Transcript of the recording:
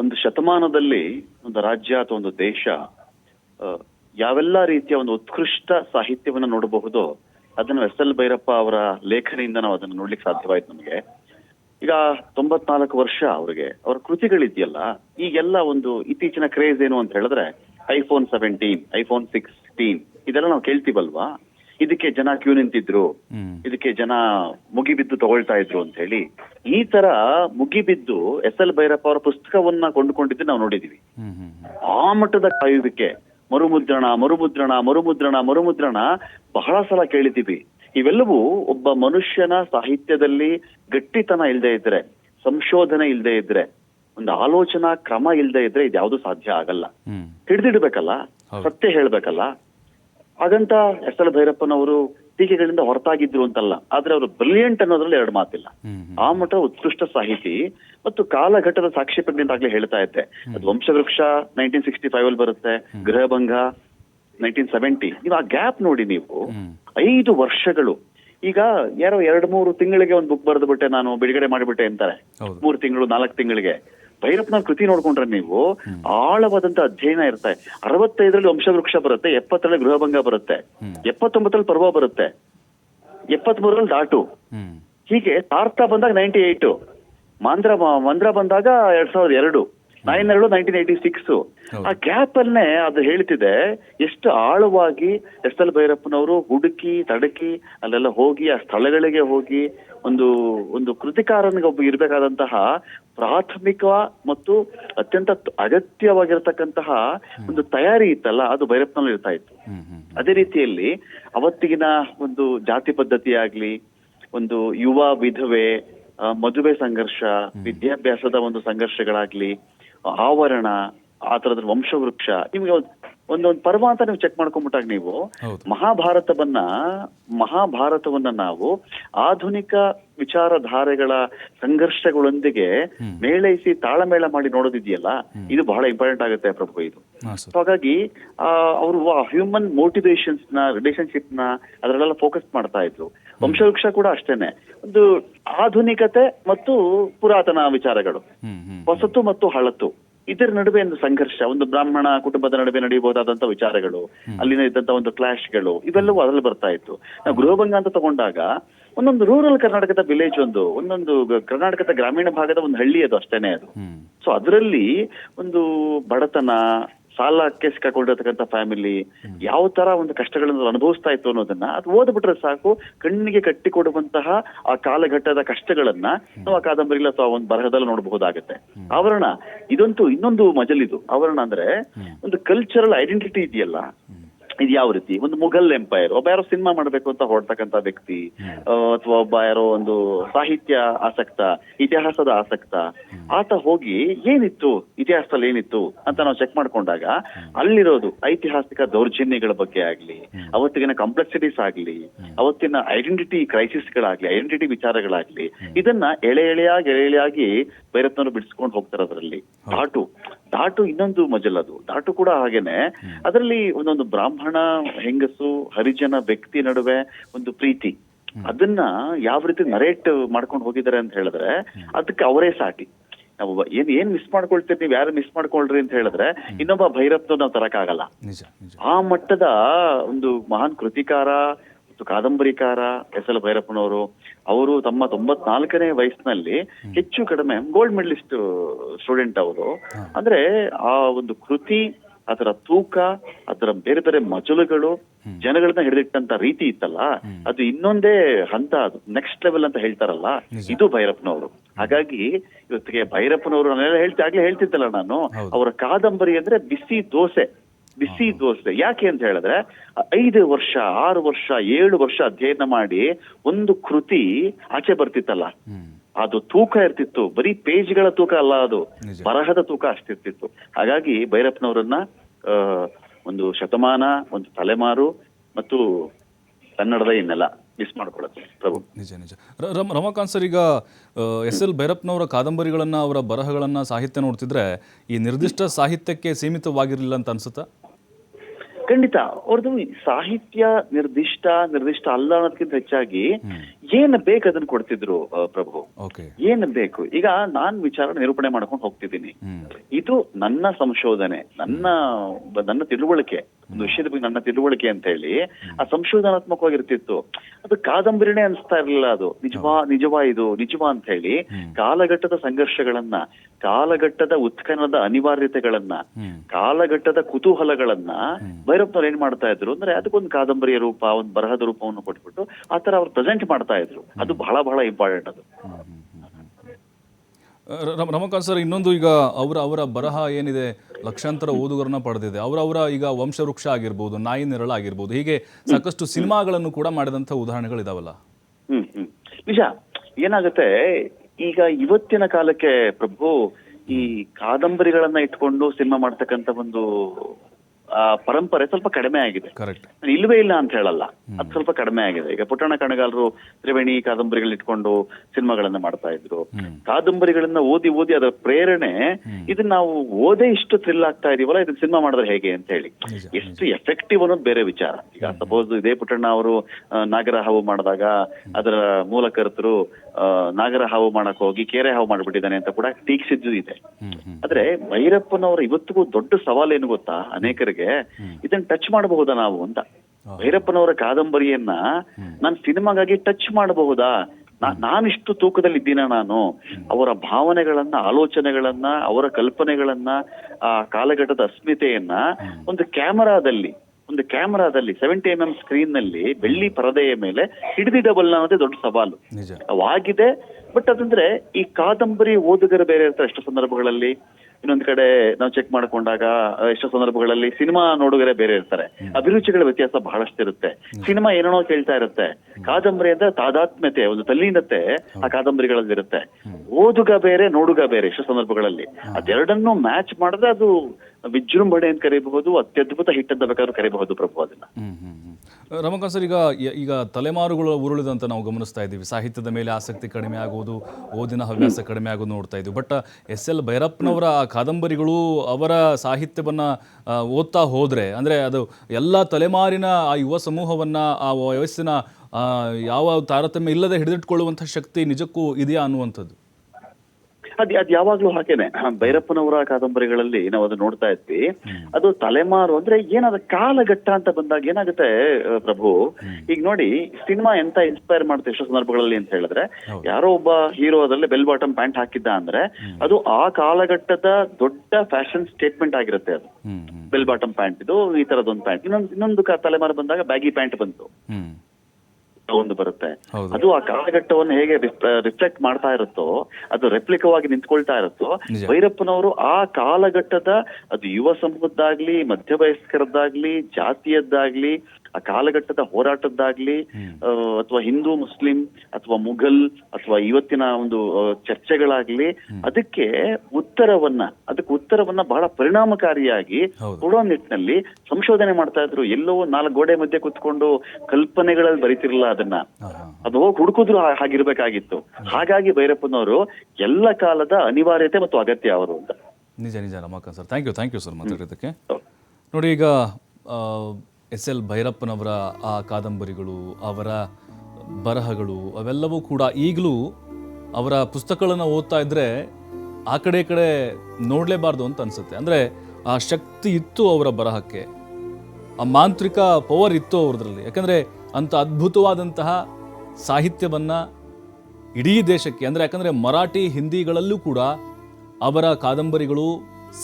ಒಂದು ಶತಮಾನದಲ್ಲಿ ಒಂದು ರಾಜ್ಯ ಅಥವಾ ಒಂದು ದೇಶ ಯಾವೆಲ್ಲ ರೀತಿಯ ಒಂದು ಉತ್ಕೃಷ್ಟ ಸಾಹಿತ್ಯವನ್ನು ನೋಡಬಹುದೋ ಅದನ್ನು ಎಸ್ ಎಲ್ ಭೈರಪ್ಪ ಅವರ ಲೇಖನೆಯಿಂದ ನಾವು ಅದನ್ನು ನೋಡ್ಲಿಕ್ಕೆ ಸಾಧ್ಯವಾಯ್ತು ನಮಗೆ. ಈಗ ತೊಂಬತ್ನಾಲ್ಕು ವರ್ಷ ಅವ್ರಿಗೆ. ಅವರ ಕೃತಿಗಳಿದೆಯಲ್ಲ, ಈಗೆಲ್ಲ ಒಂದು ಇತ್ತೀಚಿನ ಕ್ರೇಜ್ ಏನು ಅಂತ ಹೇಳಿದ್ರೆ ಐಫೋನ್ ಸೆವೆಂಟೀನ್, ಐಫೋನ್ ಸಿಕ್ಸ್ಟೀನ್, ಇದೆಲ್ಲ ನಾವು ಕೇಳ್ತೀವಲ್ವಾ? ಇದಕ್ಕೆ ಜನ ಕ್ಯೂ ನಿಂತಿದ್ರು. ಇದಕ್ಕೆ ಜನ ಮುಗಿಬಿದ್ದು ತಗೊಳ್ತಾ ಇದ್ರು ಅಂತ ಹೇಳಿ ಈ ತರ ಮುಗಿಬಿದ್ದು ಎಸ್ ಎಲ್ ಭೈರಪ್ಪ ಅವರ ಪುಸ್ತಕವನ್ನ ಕೊಂಡುಕೊಂಡಿದ್ದು ನಾವು ನೋಡಿದೀವಿ. ಆ ಮಟ್ಟದ ಕಾಯುವಿಕೆ ಮರುಮುದ್ರಣ ಮರುಮುದ್ರಣ ಮರುಮುದ್ರಣ ಮರುಮುದ್ರಣ ಬಹಳ ಸಲ ಕೇಳಿದೀವಿ ಇವೆಲ್ಲವೂ ಒಬ್ಬ ಮನುಷ್ಯನ ಸಾಹಿತ್ಯದಲ್ಲಿ ಗಟ್ಟಿತನ ಇಲ್ಲದೆ ಇದ್ರೆ ಸಂಶೋಧನೆ ಇಲ್ಲದೆ ಇದ್ರೆ ಒಂದು ಆಲೋಚನಾ ಕ್ರಮ ಇಲ್ಲದೆ ಇದ್ರೆ ಇದ್ಯಾವುದು ಸಾಧ್ಯ ಆಗಲ್ಲ. ಹಿಡಿದಿಡ್ಬೇಕಲ್ಲ? ಸತ್ಯ ಹೇಳ್ಬೇಕಲ್ಲ? ಹಾಗಂತ ಎಸ್ ಎಲ್ ಭೈರಪ್ಪನವರು ಟೀಕೆಗಳಿಂದ ಹೊರತಾಗಿದ್ರು ಅಂತಲ್ಲ. ಆದ್ರೆ ಅವರು ಬ್ರಿಲಿಯಂಟ್ ಅನ್ನೋದ್ರಲ್ಲಿ ಎರಡು ಮಾತಿಲ್ಲ. ಆ ಮಠ ಉತ್ಕೃಷ್ಟ ಸಾಹಿತಿ ಮತ್ತು ಕಾಲಘಟ್ಟದ ಸಾಕ್ಷಿ ಪ್ರಜ್ಞೆ ಆಗ್ಲೇ ಹೇಳ್ತಾ ಇದ್ದೆ. ಅದು ವಂಶವೃಕ್ಷ ನೈನ್ಟೀನ್ ಸಿಕ್ಸ್ಟಿ ಫೈವ್ ಅಲ್ಲಿ ಬರುತ್ತೆ ಗೃಹಭಂಗ ನೈನ್ಟೀನ್ ಸೆವೆಂಟಿ ನೀವು ಆ ಗ್ಯಾಪ್ ನೋಡಿ ನೀವು. ಐದು ವರ್ಷಗಳು. ಈಗ ಯಾರೋ ಎರಡ್ ಮೂರು ತಿಂಗಳಿಗೆ ಒಂದು ಬುಕ್ ಬರೆದು ಬಿಟ್ಟೆ ನಾನು ಬಿಡುಗಡೆ ಮಾಡಿಬಿಟ್ಟೆ ಅಂತಾರೆ. ಮೂರು ತಿಂಗಳು ನಾಲ್ಕು ತಿಂಗಳಿಗೆ. ಭೈರಪ್ಪನ ಕೃತಿ ನೋಡ್ಕೊಂಡ್ರೆ ನೀವು ಆಳವಾದಂತ ಅಧ್ಯಯನ ಇರುತ್ತೆ. ಅರವತ್ತೈದರಲ್ಲಿ ವಂಶವೃಕ್ಷ ಬರುತ್ತೆ ಎಪ್ಪತ್ತರಲ್ಲಿ ಗೃಹಭಂಗ ಬರುತ್ತೆ. ಎಪ್ಪತ್ತೊಂಬತ್ತರಲ್ಲಿ ಪರ್ವ ಬರುತ್ತೆ ಎಪ್ಪತ್ಮೂರರಲ್ಲಿ ದಾಟು. ಹ್ಮ್. ಹೀಗೆ ತಾರ್ತ ಬಂದಾಗ ನೈಂಟಿ ಏಯ್ಟು ಮಾಂದ್ರ ಮಂದ್ರ ಬಂದಾಗ ಎರಡ್ ಸಾವಿರದ ಎರಡು. ನೈನ್ ಎರಡು ನೈನ್ಟೀನ್ ಏಯ್ಟಿ ಸಿಕ್ಸ್ ಆ ಗ್ಯಾಪ್ ಅಲ್ಲೇ ಅದು ಹೇಳ್ತಿದೆ ಎಷ್ಟು ಆಳವಾಗಿ ಎಸ್ ಎಲ್ ಭೈರಪ್ಪನವರು ಹುಡುಕಿ ತಡಕಿ ಅಲ್ಲೆಲ್ಲ ಹೋಗಿ ಆ ಸ್ಥಳಗಳಿಗೆ ಹೋಗಿ ಒಂದು ಒಂದು ಕೃತಿಕಾರನಿಗೆ ಒಬ್ಬ ಇರಬೇಕಾದಂತಹ ಪ್ರಾಥಮಿಕ ಮತ್ತು ಅತ್ಯಂತ ಅಗತ್ಯವಾಗಿರತಕ್ಕಂತಹ ಒಂದು ತಯಾರಿ ಇತ್ತಲ್ಲ ಅದು ಭೈರಪ್ಪನಲ್ಲಿ ಇರ್ತಾ ಇತ್ತು. ಅದೇ ರೀತಿಯಲ್ಲಿ ಅವತ್ತಿಗಿನ ಒಂದು ಜಾತಿ ಪದ್ಧತಿ ಆಗ್ಲಿ ಒಂದು ಯುವ ವಿಧವೆ ಮದುವೆ ಸಂಘರ್ಷ ವಿದ್ಯಾಭ್ಯಾಸದ ಒಂದು ಸಂಘರ್ಷಗಳಾಗ್ಲಿ ಆವರಣ ಆ ತರದ ವಂಶವೃಕ್ಷ ನಿಮ್ಗೆ ಒಂದ್- ಒಂದೊಂದು ಪರ್ವ ಅಂತ ನೀವು ಚೆಕ್ ಮಾಡ್ಕೊಂಡ್ಬಿಟ್ಟಾಗ ನೀವು ಮಹಾಭಾರತವನ್ನ ಮಹಾಭಾರತವನ್ನ ನಾವು ಆಧುನಿಕ ವಿಚಾರಧಾರೆಗಳ ಸಂಘರ್ಷಗಳೊಂದಿಗೆ ಮೇಳೈಸಿ ತಾಳಮೇಳ ಮಾಡಿ ನೋಡೋದಿದೆಯಲ್ಲ ಇದು ಬಹಳ ಇಂಪಾರ್ಟೆಂಟ್ ಆಗುತ್ತೆ ಪ್ರಭು ಇದು. ಹಾಗಾಗಿ ಆ, ಅವರು ಹ್ಯೂಮನ್ ಮೋಟಿವೇಶನ್ಸ್ನ ರಿಲೇಶನ್ಶಿಪ್ನ ಅದರಲ್ಲೆಲ್ಲ ಫೋಕಸ್ ಮಾಡ್ತಾ ಇದ್ರು. ವಂಶವೃಕ್ಷ ಕೂಡ ಅಷ್ಟೇನೆ. ಒಂದು ಆಧುನಿಕತೆ ಮತ್ತು ಪುರಾತನ ವಿಚಾರಗಳು. ಹೊಸತು ಮತ್ತು ಹಳತು. ಇದರ ನಡುವೆ ಒಂದು ಸಂಘರ್ಷ ಒಂದು ಬ್ರಾಹ್ಮಣ ಕುಟುಂಬದ ನಡುವೆ ನಡೆಯಬಹುದಾದಂತ ವಿಚಾರಗಳು ಅಲ್ಲಿನ ಇದ್ದಂತ ಒಂದು ಕ್ಲಾಶ್ಗಳು ಇವೆಲ್ಲವೂ ಅದರಲ್ಲಿ ಬರ್ತಾ ಇತ್ತು. ನಾವು ಗೃಹಭಂಗ ಅಂತ ತಗೊಂಡಾಗ ಒಂದೊಂದು ರೂರಲ್ ಕರ್ನಾಟಕದ ವಿಲೇಜ್ ಒಂದು ಒಂದೊಂದು ಕರ್ನಾಟಕದ ಗ್ರಾಮೀಣ ಭಾಗದ ಒಂದು ಹಳ್ಳಿ ಅದು ಅಷ್ಟೇನೆ ಅದು. ಸೊ ಅದರಲ್ಲಿ ಒಂದು ಬಡತನ ಸಾಲಕ್ಕೆ ಸಿಕ್ಕಾಕೊಂಡಿರ್ತಕ್ಕಂಥ ಫ್ಯಾಮಿಲಿ ಯಾವ ತರ ಒಂದು ಕಷ್ಟಗಳನ್ನು ಅನುಭವಿಸ್ತಾ ಇತ್ತು ಅನ್ನೋದನ್ನ ಅದು ಓದ್ಬಿಟ್ರೆ ಸಾಕು. ಕಣ್ಣಿಗೆ ಕಟ್ಟಿಕೊಡುವಂತಹ ಆ ಕಾಲಘಟ್ಟದ ಕಷ್ಟಗಳನ್ನ ನಾವು ಆ ಕಾದಂಬರಿಲ ಅಥವಾ ಒಂದು ಬರಹದಲ್ಲಿ ನೋಡಬಹುದಾಗುತ್ತೆ. ಆವರಣ ಇದಂತೂ ಇನ್ನೊಂದು ಮಜಲಿದು. ಆವರಣ ಅಂದ್ರೆ ಒಂದು ಕಲ್ಚರಲ್ ಐಡೆಂಟಿಟಿ ಇದೆಯಲ್ಲ. ಇದು ಯಾವ ರೀತಿ? ಒಂದು ಮುಘಲ್ ಎಂಪೈರ್ ಒಬ್ಬ ಯಾರೋ ಸಿನಿಮಾ ಮಾಡಬೇಕು ಅಂತ ಹೊರಡ್ತಕ್ಕಂತ ವ್ಯಕ್ತಿ ಅಥವಾ ಒಬ್ಬ ಯಾರೋ ಒಂದು ಸಾಹಿತ್ಯ ಆಸಕ್ತ ಇತಿಹಾಸದ ಆಸಕ್ತ ಆತ ಹೋಗಿ ಏನಿತ್ತು ಇತಿಹಾಸದಲ್ಲಿ ಏನಿತ್ತು ಅಂತ ನಾವು ಚೆಕ್ ಮಾಡ್ಕೊಂಡಾಗ ಅಲ್ಲಿರೋದು ಐತಿಹಾಸಿಕ ದೌರ್ಜನ್ಯಗಳ ಬಗ್ಗೆ ಆಗ್ಲಿ ಅವತ್ತಿಗಿನ ಕಾಂಪ್ಲೆಕ್ಸಿಟೀಸ್ ಆಗ್ಲಿ ಅವತ್ತಿನ ಐಡೆಂಟಿಟಿ ಕ್ರೈಸಿಸ್ ಗಳಾಗ್ಲಿ ಐಡೆಂಟಿಟಿ ವಿಚಾರಗಳಾಗ್ಲಿ ಇದನ್ನ ಎಳೆ ಎಳೆಯಾಗಿ ಎಳೆ ಎಳೆಯಾಗಿ ಭೈರತ್ನ ಬಿಡಿಸ್ಕೊಂಡು ಹೋಗ್ತಾರೆ ಅದರಲ್ಲಿ ದಾಟು ದಾಟು ಇನ್ನೊಂದು ಮಜಲದು ದಾಟು ಕೂಡ ಹಾಗೇನೆ. ಅದರಲ್ಲಿ ಒಂದೊಂದು ಬ್ರಾಹ್ಮಣ ಹೆಂಗಸು ಹರಿಜನ ವ್ಯಕ್ತಿ ನಡುವೆ ಒಂದು ಪ್ರೀತಿ. ಅದನ್ನ ಯಾವ ರೀತಿ ನರೇಟ್ ಮಾಡ್ಕೊಂಡು ಹೋಗಿದ್ದಾರೆ ಅಂತ ಹೇಳಿದ್ರೆ ಅದಕ್ಕೆ ಅವರೇ ಸಾಟಿ. ನಾವು ಏನ್ ಏನ್ ಮಿಸ್ ಮಾಡ್ಕೊಳ್ತೀರಿ ನೀವು? ಯಾರು ಮಿಸ್ ಮಾಡ್ಕೊಳ್ರಿ ಅಂತ ಹೇಳಿದ್ರೆ ಇನ್ನೊಬ್ಬ ಭೈರಪ್ನ ನಾವು ತರಕಾಗಲ್ಲ ಆ ಮಟ್ಟದ ಒಂದು ಮಹಾನ್ ಕೃತಿಕಾರ ಕಾದಂಬರಿಕಾರ ಎಸ್ ಎಲ್ ಭೈರಪ್ಪನವರು ಅವರು ತಮ್ಮ ತೊಂಬತ್ನಾಲ್ಕನೇ ವಯಸ್ಸಿನಲ್ಲಿ ಹೆಚ್ಚು ಕಡಿಮೆ ಗೋಲ್ಡ್ ಮೆಡಲಿಸ್ಟ್ ಸ್ಟೂಡೆಂಟ್ ಅವರು. ಅಂದ್ರೆ ಆ ಒಂದು ಕೃತಿ ಅದರ ತೂಕ ಅದರ ಬೇರೆ ಬೇರೆ ಮಜಲುಗಳು ಜನಗಳನ್ನ ಹಿಡಿದಿಟ್ಟಂತ ರೀತಿ ಇತ್ತಲ್ಲ ಅದು ಇನ್ನೊಂದೇ ಹಂತ ಅದು ನೆಕ್ಸ್ಟ್ ಲೆವೆಲ್ ಅಂತ ಹೇಳ್ತಾರಲ್ಲ ಇದು ಭೈರಪ್ಪನವರು. ಹಾಗಾಗಿ ಇವತ್ತಿಗೆ ಭೈರಪ್ಪನವರು ನಾನೆಲ್ಲ ಹೇಳ್ತಿ ಆಗ್ಲೇ ಹೇಳ್ತಿದ್ದಲ್ಲ ನಾನು ಅವರ ಕಾದಂಬರಿ ಅಂದ್ರೆ ಬಿಸಿ ದೋಸೆ. ಬಿಸಿ ದೋಸೆ ಯಾಕೆ ಅಂತ ಹೇಳಿದ್ರೆ ಐದು ವರ್ಷ ಆರು ವರ್ಷ ಏಳು ವರ್ಷ ಅಧ್ಯಯನ ಮಾಡಿ ಒಂದು ಕೃತಿ ಆಚೆ ಬರ್ತಿತ್ತಲ್ಲ. ಅದು ತೂಕ ಇರ್ತಿತ್ತು. ಬರೀ ಪೇಜ್ಗಳ ತೂಕ ಅಲ್ಲ ಅದು. ಬರಹದ ತೂಕ ಅಷ್ಟಿರ್ತಿತ್ತು. ಹಾಗಾಗಿ ಭೈರಪ್ಪನವರನ್ನ ಒಂದು ಶತಮಾನ ಒಂದು ತಲೆಮಾರು ಮತ್ತು ಕನ್ನಡದ ಇನ್ನೆಲ್ಲ ಮಿಸ್ ಮಾಡ್ಕೊಳ್ಳುತ್ತೆ. ಪ್ರಭು. ನಿಜ ನಿಜ. ರಮ ರಮ್ ರಮಾಕಾಂತ್ ಸರ್ ಈಗ ಎಸ್ ಎಲ್ ಭೈರಪ್ಪನವರ ಕಾದಂಬರಿಗಳನ್ನು ಅವರ ಬರಹಗಳನ್ನು ಸಾಹಿತ್ಯ ನೋಡ್ತಿದ್ರೆ ಈ ನಿರ್ದಿಷ್ಟ ಸಾಹಿತ್ಯಕ್ಕೆ ಸೀಮಿತವಾಗಿರಲಿಲ್ಲ ಅಂತ ಅನ್ಸುತ್ತಾ? ಖಂಡಿತ. ಅವ್ರದ್ದು ಸಾಹಿತ್ಯ ನಿರ್ದಿಷ್ಟ ನಿರ್ದಿಷ್ಟ ಅಲ್ಲ ಅನ್ನೋದಕ್ಕಿಂತ ಹೆಚ್ಚಾಗಿ ಏನ್ ಬೇಕು ಅದನ್ನ ಕೊಡ್ತಿದ್ರು ಪ್ರಭು? ಏನ್ ಬೇಕು? ಈಗ ನಾನ್ ವಿಚಾರ ನಿರೂಪಣೆ ಮಾಡ್ಕೊಂಡು ಹೋಗ್ತಿದ್ದೀನಿ. ಇದು ನನ್ನ ಸಂಶೋಧನೆ ನನ್ನ ನನ್ನ ತಿಳುವಳಿಕೆ ಒಂದು ವಿಷಯದ ಬಗ್ಗೆ ನನ್ನ ತಿಳುವಳಿಕೆ ಅಂತ ಹೇಳಿ ಆ ಸಂಶೋಧನಾತ್ಮಕವಾಗಿರ್ತಿತ್ತು. ಅದು ಕಾದಂಬರಿನೆ ಅನಿಸ್ತಾ ಇರಲಿಲ್ಲ ಅದು. ನಿಜವಾ ನಿಜವಾ ಇದು ನಿಜವಾ ಅಂತ ಹೇಳಿ ಕಾಲಘಟ್ಟದ ಸಂಘರ್ಷಗಳನ್ನ ಕಾಲಘಟ್ಟದ ಉತ್ಖನದ ಅನಿವಾರ್ಯತೆಗಳನ್ನ ಕಾಲಘಟ್ಟದ ಕುತೂಹಲಗಳನ್ನ ಭೈರಪ್ಪನವ್ರು ಏನ್ ಮಾಡ್ತಾ ಇದ್ರು ಅಂದ್ರೆ ಅದಕ್ಕೊಂದು ಕಾದಂಬರಿಯ ರೂಪ ಒಂದು ಬರಹದ ರೂಪವನ್ನು ಕೊಟ್ಬಿಟ್ಟು ಆ ತರ ಅವ್ರು ಪ್ರೆಸೆಂಟ್ ಮಾಡ್ತಾ ಇದ್ರು. ಅದು ಬಹಳ ಬಹಳ ಇಂಪಾರ್ಟೆಂಟ್ ಅದು. ರಮಕಾಂತ್ ಸರ್ ಇನ್ನೊಂದು ಈಗ ಅವರ ಅವರ ಬರಹ ಏನಿದೆ ಲಕ್ಷಾಂತರ ಓದುಗರನ್ನ ಪಡೆದಿದೆ. ಅವರ ಅವರ ಈಗ ವಂಶವೃಕ್ಷ ಆಗಿರ್ಬೋದು ನಾಯಿ ನೆರಳ ಆಗಿರ್ಬೋದು ಹೀಗೆ ಸಾಕಷ್ಟು ಸಿನಿಮಾಗಳನ್ನು ಕೂಡ ಮಾಡಿದಂಥ ಉದಾಹರಣೆಗಳಿದಾವಲ್ಲ? ಹ್ಮ್ ಹ್ಮ್. ನಿಜ ಏನಾಗುತ್ತೆ ಈಗ ಇವತ್ತಿನ ಕಾಲಕ್ಕೆ ಪ್ರಭು ಈ ಕಾದಂಬರಿಗಳನ್ನ ಇಟ್ಕೊಂಡು ಸಿನಿಮಾ ಮಾಡ್ತಕ್ಕಂತ ಒಂದು ಪರಂಪರೆ ಸ್ವಲ್ಪ ಕಡಿಮೆ ಆಗಿದೆ. ಇಲ್ಲವೇ ಇಲ್ಲ ಅಂತ ಹೇಳಲ್ಲ. ಅದು ಸ್ವಲ್ಪ ಕಡಿಮೆ ಆಗಿದೆ. ಈಗ ಪುಟ್ಟಣ ಕಣಗಾಲರು ತ್ರಿವೇಣಿ ಕಾದಂಬರಿಗಳನ್ನ ಇಟ್ಕೊಂಡು ಸಿನಿಮಾಗಳನ್ನ ಮಾಡ್ತಾ ಇದ್ರು. ಕಾದಂಬರಿಗಳನ್ನ ಓದಿ ಓದಿ ಅದರ ಪ್ರೇರಣೆ ಇದನ್ನ ನಾವು ಓದೇ ಇಷ್ಟು ಥ್ರಿಲ್ ಆಗ್ತಾ ಇದೀವಲ್ಲ ಇದನ್ನ ಸಿನಿಮಾ ಮಾಡಿದ್ರೆ ಹೇಗೆ ಅಂತ ಹೇಳಿ. ಎಷ್ಟು ಎಫೆಕ್ಟಿವ್ ಅನ್ನೋದು ಬೇರೆ ವಿಚಾರ. ಈಗ ಸಪೋಸ್ ಇದೇ ಪುಟ್ಟಣ್ಣ ಅವರು ನಾಗರಹಾವು ನಾಗರ ಹಾವು ಮಾಡಿದಾಗ ಅದರ ಮೂಲಕರ್ತರು ನಾಗರ ಹಾವು ಮಾಡಕ್ ಹೋಗಿ ಕೆರೆ ಹಾವು ಮಾಡ್ಬಿಟ್ಟಿದ್ದಾನೆ ಅಂತ ಕೂಡ ಟೀಕಿಸಿದ್ದು ಇದೆ. ಆದ್ರೆ ಭೈರಪ್ಪನವರ ಇವತ್ತಿಗೂ ದೊಡ್ಡ ಸವಾಲು ಏನು ಗೊತ್ತಾ? ಅನೇಕರಿಗೆ ಇದನ್ನ ಟಚ್ ಮಾಡಬಹುದಾ ನಾವು ಅಂತ. ಭೈರಪ್ಪನವರ ಕಾದಂಬರಿಯನ್ನ ನಾನು ಸಿನಿಮಾಗಾಗಿ ಟಚ್ ಮಾಡಬಹುದಾ? ನಾನಿಷ್ಟು ತೂಕದಲ್ಲಿ ಇದ್ದೀನ ನಾನು. ಅವರ ಭಾವನೆಗಳನ್ನ, ಆಲೋಚನೆಗಳನ್ನ, ಅವರ ಕಲ್ಪನೆಗಳನ್ನ, ಆ ಕಾಲಘಟ್ಟದ ಅಸ್ಮಿತೆಯನ್ನ ಒಂದು ಕ್ಯಾಮರಾದಲ್ಲಿ ಒಂದು ಕ್ಯಾಮರಾದಲ್ಲಿ ಸೆವೆಂಟಿ ಎಂ ಎಂ ಸ್ಕ್ರೀನ್ನಲ್ಲಿ ಬೆಳ್ಳಿ ಪರದೆಯ ಮೇಲೆ ಹಿಡಿದಿಡಬಲ್ಲ ಅನ್ನೋದೇ ದೊಡ್ಡ ಸವಾಲು. ಆಗಿದೆ ಅವಾಗಿದೆ ಬಟ್ ಅದಂದ್ರೆ ಈ ಕಾದಂಬರಿ ಓದುಗರು ಬೇರೆ ಇರ್ತಾರೆ ಎಷ್ಟು ಸಂದರ್ಭಗಳಲ್ಲಿ. ಇನ್ನೊಂದ್ ಕಡೆ ನಾವು ಚೆಕ್ ಮಾಡ್ಕೊಂಡಾಗ ಎಷ್ಟು ಎಷ್ಟೋ ಸಂದರ್ಭಗಳಲ್ಲಿ ಸಿನಿಮಾ ನೋಡುಗರೇ ಬೇರೆ ಇರ್ತಾರೆ. ಅಭಿರುಚಿಗಳ ವ್ಯತ್ಯಾಸ ಬಹಳಷ್ಟು ಇರುತ್ತೆ. ಸಿನಿಮಾ ಏನೇನೋ ಕೇಳ್ತಾ ಇರುತ್ತೆ. ಕಾದಂಬರಿ ಅಂದ್ರೆ ತಾದಾತ್ಮ್ಯತೆ ಒಂದು ತಲ್ಲೀನತೆ ಆ ಕಾದಂಬರಿಗಳಲ್ಲಿ ಇರುತ್ತೆ. ಓದುಗ ಬೇರೆ ನೋಡುಗ ಬೇರೆ ಎಷ್ಟೋ ಸಂದರ್ಭಗಳಲ್ಲಿ. ಅದೆರಡನ್ನೂ ಮ್ಯಾಚ್ ಮಾಡಿದ್ರೆ ಅದು ವಿಜೃಂಭಣೆ ಅಂತ ಕರೀಬಹುದು, ಅತ್ಯದ್ಭುತ ಹಿಟ್ ಅಂತ ಬೇಕಾದ್ರೂ ಕರೀಬಹುದು ಪ್ರಭು ಅದನ್ನ. ರಮಕಾಂತ್ ಸರ್, ಈಗ ಈಗ ತಲೆಮಾರುಗಳು ಉರುಳಿದಂತ ನಾವು ಗಮನಿಸ್ತಾ ಇದ್ದೀವಿ. ಸಾಹಿತ್ಯದ ಮೇಲೆ ಆಸಕ್ತಿ ಕಡಿಮೆ ಆಗೋದು ಓದಿನ ಹವ್ಯಾಸ ಕಡಿಮೆ ಆಗೋದು ನೋಡ್ತಾ ಇದ್ದೀವಿ. ಬಟ್, ಎಸ್ ಎಲ್ ಭೈರಪ್ಪನವರ ಕಾದಂಬರಿಗಳು ಅವರ ಸಾಹಿತ್ಯವನ್ನ ಓದ್ತಾ ಹೋದ್ರೆ, ಅಂದ್ರೆ ಅದು ಎಲ್ಲ ತಲೆಮಾರಿನ ಆ ಯುವ ಸಮೂಹವನ್ನ, ಆ ವಯಸ್ಸಿನ ಯಾವ ತಾರತಮ್ಯ ಇಲ್ಲದೆ ಹಿಡಿದಿಟ್ಕೊಳ್ಳುವಂಥ ಶಕ್ತಿ ನಿಜಕ್ಕೂ ಇದೆಯಾ ಅನ್ನುವಂಥದ್ದು? ಅದ್ ಅದ್ ಯಾವಾಗ್ಲೂ ಹಾಗೇನೆ. ಭೈರಪ್ಪನವರ ಕಾದಂಬರಿಗಳಲ್ಲಿ ನಾವು ಅದನ್ನ ನೋಡ್ತಾ ಇದ್ವಿ. ಅದು ತಲೆಮಾರು ಅಂದ್ರೆ ಏನಾದ್ರು ಕಾಲಘಟ್ಟ ಅಂತ ಬಂದಾಗ ಏನಾಗುತ್ತೆ ಪ್ರಭು? ಈಗ ನೋಡಿ ಸಿನಿಮಾ ಎಂತ ಇನ್ಸ್ಪೈರ್ ಮಾಡುತ್ತೆ ಎಷ್ಟೋ ಸಂದರ್ಭಗಳಲ್ಲಿ ಅಂತ ಹೇಳಿದ್ರೆ ಯಾರೋ ಒಬ್ಬ ಹೀರೋ ಅದ್ರಲ್ಲಿ ಬೆಲ್ ಬಾಟಮ್ ಪ್ಯಾಂಟ್ ಹಾಕಿದ್ದ ಅಂದ್ರೆ ಅದು ಆ ಕಾಲಘಟ್ಟದ ದೊಡ್ಡ ಫ್ಯಾಷನ್ ಸ್ಟೇಟ್ಮೆಂಟ್ ಆಗಿರುತ್ತೆ ಅದು. ಬೆಲ್ ಬಾಟಮ್ ಪ್ಯಾಂಟ್ ಇದು ಈ ತರದೊಂದು ಪ್ಯಾಂಟ್ ಇನ್ನೊಂದು ಇನ್ನೊಂದು ತಲೆಮಾರು ಬಂದಾಗ ಬ್ಯಾಗಿ ಪ್ಯಾಂಟ್ ಬಂತು. ಒಂದು ಬರುತ್ತೆ ಅದು ಆ ಕಾಲಘಟ್ಟವನ್ನು ಹೇಗೆ ರಿಫ್ಲೆಕ್ಟ್ ಮಾಡ್ತಾ ಇರುತ್ತೋ ಅದು ರೆಪ್ಲಿಕವಾಗಿ ನಿಂತ್ಕೊಳ್ತಾ ಇರುತ್ತೋ. ಭೈರಪ್ಪನವರು ಆ ಕಾಲಘಟ್ಟದ ಅದು ಯುವ ಸಮೂಹದ್ದಾಗ್ಲಿ ಮಧ್ಯವಯಸ್ಕರದ್ದಾಗ್ಲಿ ಜಾತಿಯದ್ದಾಗ್ಲಿ ಆ ಕಾಲಘಟ್ಟದ ಹೋರಾಟದ್ದಾಗ್ಲಿ ಅಥವಾ ಹಿಂದೂ ಮುಸ್ಲಿಂ ಅಥವಾ ಮುಘಲ್ ಅಥವಾ ಇವತ್ತಿನ ಒಂದು ಚರ್ಚೆಗಳಾಗ್ಲಿ ಅದಕ್ಕೆ ಉತ್ತರವನ್ನ ಅದಕ್ಕೆ ಉತ್ತರವನ್ನ ಬಹಳ ಪರಿಣಾಮಕಾರಿಯಾಗಿ. ಕೊಡೋ ನಿಟ್ಟಿನಲ್ಲಿ ಸಂಶೋಧನೆ ಮಾಡ್ತಾ ಇದ್ರು. ಎಲ್ಲೋ ನಾಲ್ಕು ಗೋಡೆ ಮಧ್ಯೆ ಕುತ್ಕೊಂಡು ಕಲ್ಪನೆಗಳಲ್ಲಿ ಬರಿತಿರಲಿಲ್ಲ ಅದನ್ನ. ಅದು ಹೋಗಿ ಹುಡುಕಿದ್ರು ಹಾಗಿರ್ಬೇಕಾಗಿತ್ತು. ಹಾಗಾಗಿ ಭೈರಪ್ಪನವರು ಎಲ್ಲ ಕಾಲದ ಅನಿವಾರ್ಯತೆ ಮತ್ತು ಅಗತ್ಯ ಅವರು ಅಂತ. ನಿಜ ನಿಜ Ramakant sir. Thank you thank you sir ಮಾತಾಡಿದ್ದಕ್ಕೆ. ನೋಡಿ ಈಗ ಎಸ್ ಎಲ್ ಭೈರಪ್ಪನವರ ಆ ಕಾದಂಬರಿಗಳು, ಅವರ ಬರಹಗಳು, ಅವೆಲ್ಲವೂ ಕೂಡ ಈಗಲೂ ಅವರ ಪುಸ್ತಕಗಳನ್ನು ಓದ್ತಾ ಇದ್ದರೆ ಆ ಕಡೆ ಈ ಕಡೆ ನೋಡಲೇಬಾರ್ದು ಅಂತ ಅನಿಸುತ್ತೆ. ಅಂದರೆ ಆ ಶಕ್ತಿ ಇತ್ತು ಅವರ ಬರಹಕ್ಕೆ. ಆ ಮಾಂತ್ರಿಕ ಪವರ್ ಇತ್ತು ಅವ್ರದ್ರಲ್ಲಿ. ಯಾಕಂದರೆ ಅಂಥ ಅದ್ಭುತವಾದಂತಹ ಸಾಹಿತ್ಯವನ್ನು ಇಡೀ ದೇಶಕ್ಕೆ, ಅಂದರೆ ಯಾಕಂದರೆ ಮರಾಠಿ ಹಿಂದಿಗಳಲ್ಲೂ ಕೂಡ ಅವರ ಕಾದಂಬರಿಗಳು